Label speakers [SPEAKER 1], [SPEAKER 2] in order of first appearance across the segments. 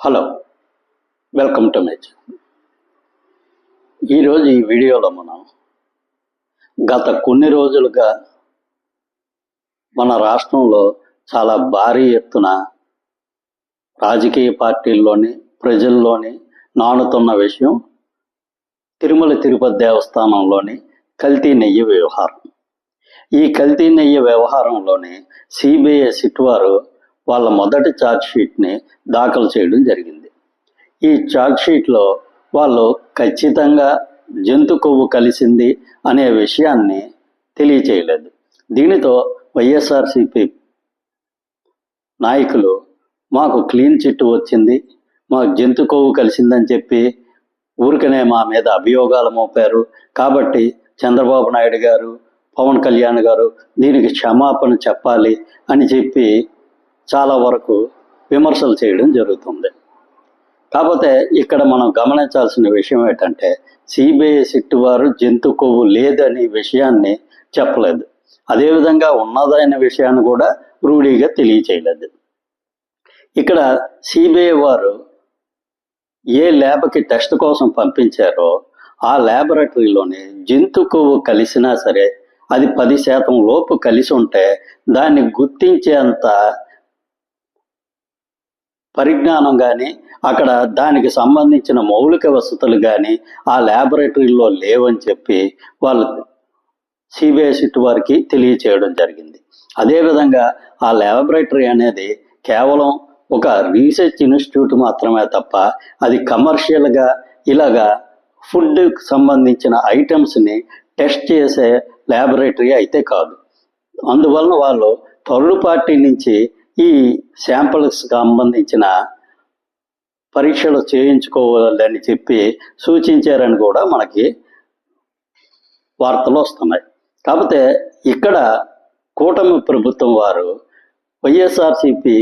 [SPEAKER 1] Hello welcome to my channel ఈరోజు ఈ వీడియోలో మనం గత కొన్ని రోజులుగా మన రాష్ట్రంలో చాలా భారీ ఎత్తున రాజకీయ పార్టీల్లోని ప్రజల్లోని నానుతున్న విషయం తిరుమల తిరుపతి దేవస్థానంలోని కల్తీ నెయ్యి వ్యవహారం. ఈ కల్తీ నెయ్యి వ్యవహారంలోని సిబిఐ సిట్ వారు వాళ్ళ మొదటి ఛార్జ్ షీట్ని దాఖలు చేయడం జరిగింది. ఈ ఛార్జ్ షీట్లో వాళ్ళు ఖచ్చితంగా జంతు కొవ్వు కలిసింది అనే విషయాన్ని తెలియచేయలేదు. దీనితో వైఎస్ఆర్సిపి నాయకులు మాకు క్లీన్ చిట్ వచ్చింది మాకు జంతు కొవ్వు కలిసిందని చెప్పి ఊరికనే మా మీద అభియోగాలు మోపారు. కాబట్టి చంద్రబాబు నాయుడు గారు పవన్ కళ్యాణ్ గారు దీనికి క్షమాపణ చెప్పాలి అని చెప్పి చాలా వరకు విమర్శలు చేయడం జరుగుతుంది. కాకపోతే ఇక్కడ మనం గమనించాల్సిన విషయం ఏంటంటే సిబిఐ సిట్ వారు జంతు కొవ్వు లేదని విషయాన్ని చెప్పలేదు. అదేవిధంగా ఉన్నదైన విషయాన్ని కూడా రూఢీగా తెలియచేయలేదు. ఇక్కడ సిబిఐ వారు ఏ ల్యాబ్కి టెస్ట్ కోసం పంపించారో ఆ ల్యాబొరేటరీలోనే జంతు కొవ్వు కలిసినా సరే అది పది శాతం లోపు కలిసి ఉంటే దాన్ని గుర్తించేంత పరిజ్ఞానం కానీ అక్కడ దానికి సంబంధించిన మౌలిక వసతులు కానీ ఆ ల్యాబొరేటరీలో లేవని చెప్పి వాళ్ళు సిబిఐ సిట్ వారికి తెలియచేయడం జరిగింది. అదేవిధంగా ఆ ల్యాబొరేటరీ అనేది కేవలం ఒక రీసెర్చ్ ఇన్స్టిట్యూట్ మాత్రమే తప్ప అది కమర్షియల్గా ఇలాగా ఫుడ్కి సంబంధించిన ఐటమ్స్ని టెస్ట్ చేసే ల్యాబొరేటరీ అయితే కాదు. అందువలన వాళ్ళు థర్డ్ పార్టీ నుంచి ఈ శాంపిల్స్ సంబంధించిన పరీక్షలు చేయించుకోవాలని చెప్పి సూచించారని కూడా మనకి వార్తలు వస్తున్నాయి. కాకపోతే ఇక్కడ కూటమి ప్రభుత్వం వారు వైఎస్ఆర్సిపి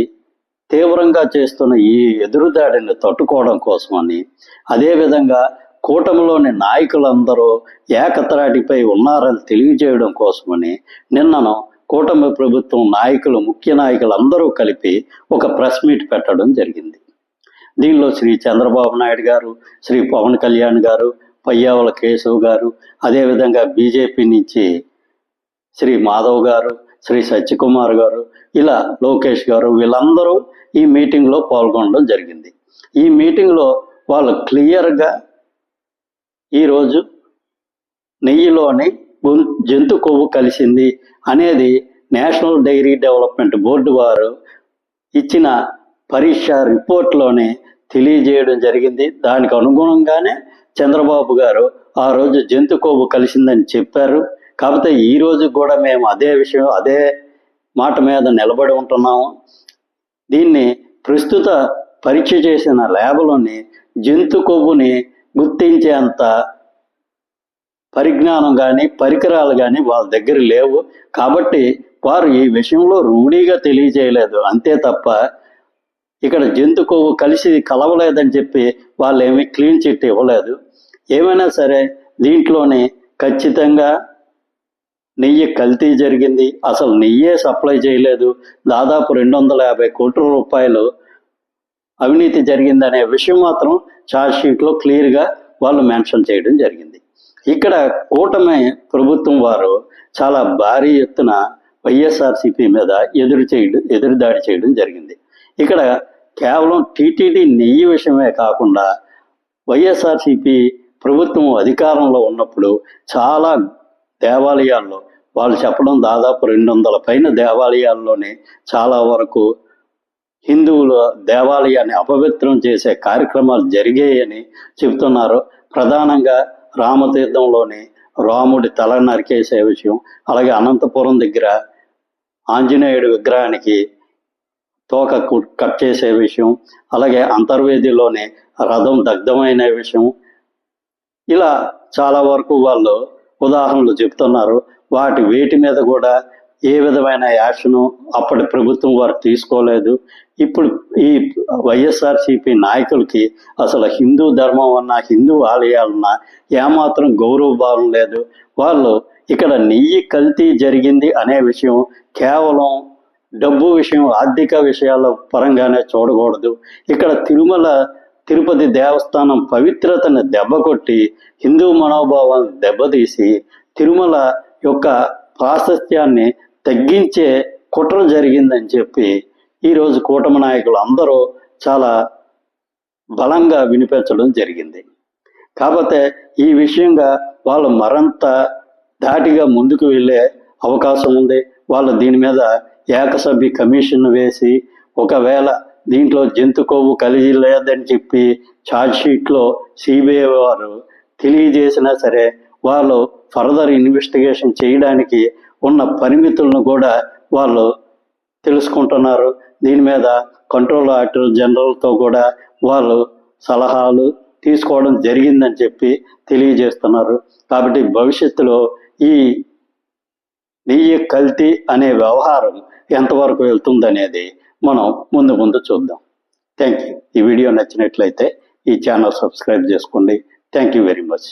[SPEAKER 1] తీవ్రంగా చేస్తున్న ఈ ఎదురుదాడిని తట్టుకోవడం కోసమని అదేవిధంగా కూటమిలోని నాయకులందరూ ఏకత్రాటిపై ఉన్నారని తెలియజేయడం కోసమని నిన్నను కూటమి ప్రభుత్వం నాయకులు ముఖ్య నాయకులు అందరూ కలిపి ఒక ప్రెస్ మీట్ పెట్టడం జరిగింది. దీనిలో శ్రీ చంద్రబాబు నాయుడు గారు శ్రీ పవన్ కళ్యాణ్ గారు పయ్యావుల కేశవ్ గారు అదేవిధంగా బీజేపీ నుంచి శ్రీ మాధవ్ గారు శ్రీ సత్యకుమార్ గారు ఇలా లోకేష్ గారు వీళ్ళందరూ ఈ మీటింగ్లో పాల్గొనడం జరిగింది. ఈ మీటింగ్లో వాళ్ళు క్లియర్గా ఈరోజు నెయ్యిలోని జంతు కొవ్వు కలిసింది అనేది నేషనల్ డైరీ డెవలప్మెంట్ బోర్డు వారు ఇచ్చిన పరీక్ష రిపోర్ట్లోనే తెలియజేయడం జరిగింది. దానికి అనుగుణంగానే చంద్రబాబు గారు ఆ రోజు జంతు కొవ్వు కలిసిందని చెప్పారు. కాకపోతే ఈ రోజు కూడా మేము అదే విషయం అదే మాట మీద నిలబడి ఉంటున్నాము. దీన్ని ప్రస్తుత పరీక్ష చేసిన ల్యాబ్లోని జంతు కొవ్వుని గుర్తించేంత పరిజ్ఞానం కానీ పరికరాలు కానీ వాళ్ళ దగ్గర లేవు. కాబట్టి వారు ఈ విషయంలో రూఢీగా తెలియజేయలేదు. అంతే తప్ప ఇక్కడ జంతు కొవ్వు కలిసి కలవలేదని చెప్పి వాళ్ళు ఏమీ క్లీన్ చిట్ ఇవ్వలేదు. ఏమైనా సరే దీంట్లోనే ఖచ్చితంగా నెయ్యి కల్తీ జరిగింది. అసలు నెయ్యే సప్లై చేయలేదు. దాదాపు రెండు వందల యాభై కోట్ల రూపాయలు అవినీతి జరిగిందనే విషయం మాత్రం ఛార్జ్ షీట్లో క్లియర్గా వాళ్ళు మెన్షన్ చేయడం జరిగింది. ఇక్కడ కూటమి ప్రభుత్వం వారు చాలా భారీ ఎత్తున వైఎస్ఆర్సీపీ మీద ఎదురు చేయడం ఎదురుదాడి చేయడం జరిగింది. ఇక్కడ కేవలం టీటీడీ నెయ్యి విషయమే కాకుండా వైఎస్ఆర్సీపీ ప్రభుత్వం అధికారంలో ఉన్నప్పుడు చాలా దేవాలయాల్లో వాళ్ళు చెప్పడం దాదాపు రెండు వందల పైన దేవాలయాల్లోనే చాలా వరకు హిందువుల దేవాలయాన్ని అపవిత్రం చేసే కార్యక్రమాలు జరిగాయని చెబుతున్నారు. ప్రధానంగా రామతీర్థంలోని రాముడి తల నరికేసే విషయం అలాగే అనంతపురం దగ్గర ఆంజనేయుడి విగ్రహానికి తోక కట్ చేసే విషయం అలాగే అంతర్వేదిలోని రథం దగ్ధమైన విషయం. ఇలా చాలా వరకు వాళ్ళు ఉదాహరణలు చెప్తున్నారు. వాటి వేటి మీద కూడా ఏ విధమైన యాక్షను అప్పటి ప్రభుత్వం వారు తీసుకోలేదు. ఇప్పుడు ఈ వైఎస్ఆర్సిపి నాయకులకి అసలు హిందూ ధర్మం అన్నా హిందూ ఆలయాలన్నా ఏమాత్రం గౌరవ భావం లేదు. వాళ్ళు ఇక్కడ నెయ్యి కల్తీ జరిగింది అనే విషయం కేవలం డబ్బు విషయం ఆర్థిక విషయాల పరంగానే చూడకూడదు. ఇక్కడ తిరుమల తిరుపతి దేవస్థానం పవిత్రతను దెబ్బకొట్టి హిందూ మనోభావాలను దెబ్బతీసి తిరుమల యొక్క ప్రాశస్త్యాన్ని తగ్గించే కుట్ర జరిగిందని చెప్పి ఈరోజు కూటమి నాయకులు అందరూ చాలా బలంగా వినిపించడం జరిగింది. కాకపోతే ఈ విషయంగా వాళ్ళు మరంత దాటిగా ముందుకు వెళ్ళే అవకాశం ఉంది. వాళ్ళు దీని మీద ఏకసభ్య కమిషన్ వేసి ఒకవేళ దీంట్లో జంతు కొవ్వు కలిగి లేదని చెప్పి ఛార్జ్ షీట్లో సిబిఐ వారు తెలియజేసినా సరే వాళ్ళు ఫర్దర్ ఇన్వెస్టిగేషన్ చేయడానికి ఉన్న పరిమితులను కూడా వాళ్ళు తెలుసుకుంటున్నారు. దీని మీద కంట్రోల్ ఆడిటర్ జనరల్తో కూడా వాళ్ళు సలహాలు తీసుకోవడం జరిగిందని చెప్పి తెలియజేస్తున్నారు. కాబట్టి భవిష్యత్తులో ఈ నెయ్యి కల్తీ అనే వ్యవహారం ఎంతవరకు వెళ్తుందనేది మనం ముందు ముందు చూద్దాం. థ్యాంక్ యూ ఈ వీడియో నచ్చినట్లయితే ఈ ఛానల్ సబ్స్క్రైబ్ చేసుకోండి. Thank you very much